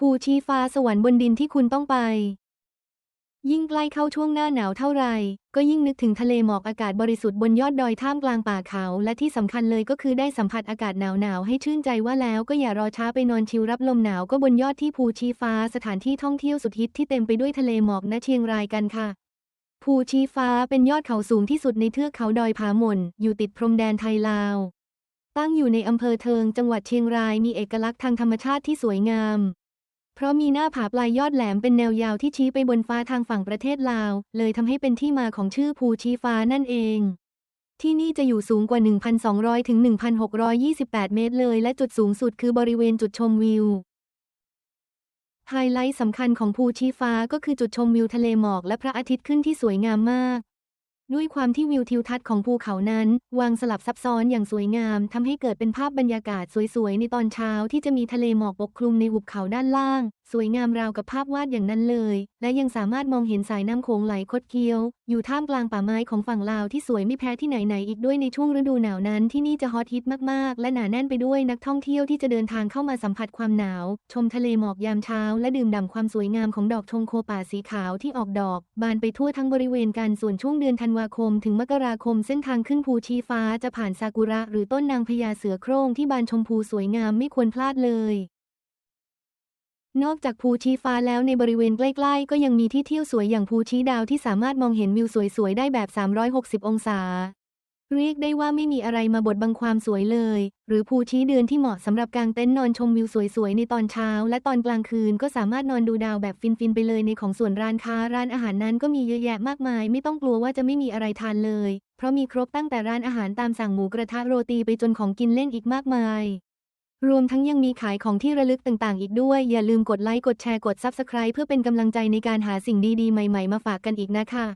ภูชีฟ้าสวรรค์บนดินที่คุณต้องไป ยิ่งใกล้เข้าช่วงหน้าหนาวเท่าไรก็ยิ่งนึกถึงทะเลหมอกอากาศบริสุทธิ์บนยอดดอยท่ามกลางป่าเขา และที่สำคัญเลยก็คือได้สัมผัสอากาศหนาวๆให้ชื่นใจว่าแล้วก็อย่ารอช้าไปนอนชิลรับลมหนาวก็บนยอดที่ภูชีฟ้าสถานที่ท่องเที่ยวสุดฮิตที่เต็มไปด้วยทะเลหมอกณเชียงรายกันค่ะภูชีฟ้าเป็นยอดเขาสูงที่สุดในเทือกเขาดอยผาหม่นอยู่ติดพรมแดนไทยลาว ตั้งอยู่ในอำเภอเทิงจังหวัดเชียงรายมีเอกลักษณ์ทางธรรมชาติที่สวยงาม เพราะมีหน้าผาปลายยอดแหลมเป็นแนวยาวที่ชี้ไปบนฟ้าทางฝั่งประเทศลาว เลยทำให้เป็นที่มาของชื่อภูชีฟ้านั่นเอง ที่นี่จะอยู่สูงกว่า 1,200 ถึง 1,628 เมตรเลย และจุดสูงสุดคือบริเวณจุดชมวิว ไฮไลท์สำคัญของภูชีฟ้าก็คือจุดชมวิวทะเลหมอกและพระอาทิตย์ขึ้นที่สวยงามมาก ด้วยความที่วิวทิวทัศน์ของภูเขานั้น วางสลับซับซ้อนอย่างสวยงามทำให้เกิดเป็นภาพบรรยากาศสวยๆ ในตอนเช้าที่จะมีทะเลหมอกปกคลุมในหุบเขาด้านล่างสวยงามราวกับภาพวาดอย่างนั้นเลย และยังสามารถมองเห็นสายน้ำโขงไหลคดเคี้ยว อยู่ท่ามกลางป่าไม้ของฝั่งลาวที่สวยไม่แพ้ที่ไหนๆอีกด้วยในช่วงฤดูหนาวนั้นที่นี่จะฮอตฮิตมากๆ และหนาแน่นไปด้วยนักท่องเที่ยวที่จะเดินทางเข้ามาสัมผัสความหนาว ชมทะเลหมอกยามเช้า และดื่มด่ำความสวยงามของดอกชงโคป่าสีขาวที่ออกดอก บานไปทั่วทั้งบริเวณกันส่วนช่วงเดือนธันวาคม ถึงมกราคมเส้นทางขึ้นภูชีฟ้าจะผ่านซากุระ หรือต้นนางพญาเสือโคร่งที่บานชมพูสวยงามไม่ควรพลาดเลย นอกจากภูชีฟ้าแล้วในบริเวณใกล้ๆ ก็ยังมีที่เที่ยวสวยอย่างภูชีดาวที่สามารถมองเห็นวิวสวยๆ ได้แบบ 360 องศา เรียกได้ว่าไม่มีอะไรมาบดบังความสวยเลย หรือภูชีเดือนที่เหมาะสำหรับกางเต็นท์นอนชมวิวสวยๆ ในตอนเช้า และตอนกลางคืนก็สามารถนอนดูดาวแบบฟินๆ ไปเลยในของส่วนร้านค้าร้านอาหารนั้นก็มีเยอะแยะมากมาย ไม่ต้องกลัวว่าจะไม่มีอะไรทานเลย เพราะมีครบตั้งแต่ร้านอาหารตามสั่งหมูกระทะโรตีไปจนของกินเล่นอีกมากมาย รวมทั้งยังมีขายของที่ระลึกต่างๆ อีกด้วย อย่าลืมกดไลค์ กดแชร์ กด Subscribe เพื่อเป็นกำลังใจในการหาสิ่งดีๆ ใหม่ๆ มาฝากกันอีกนะคะ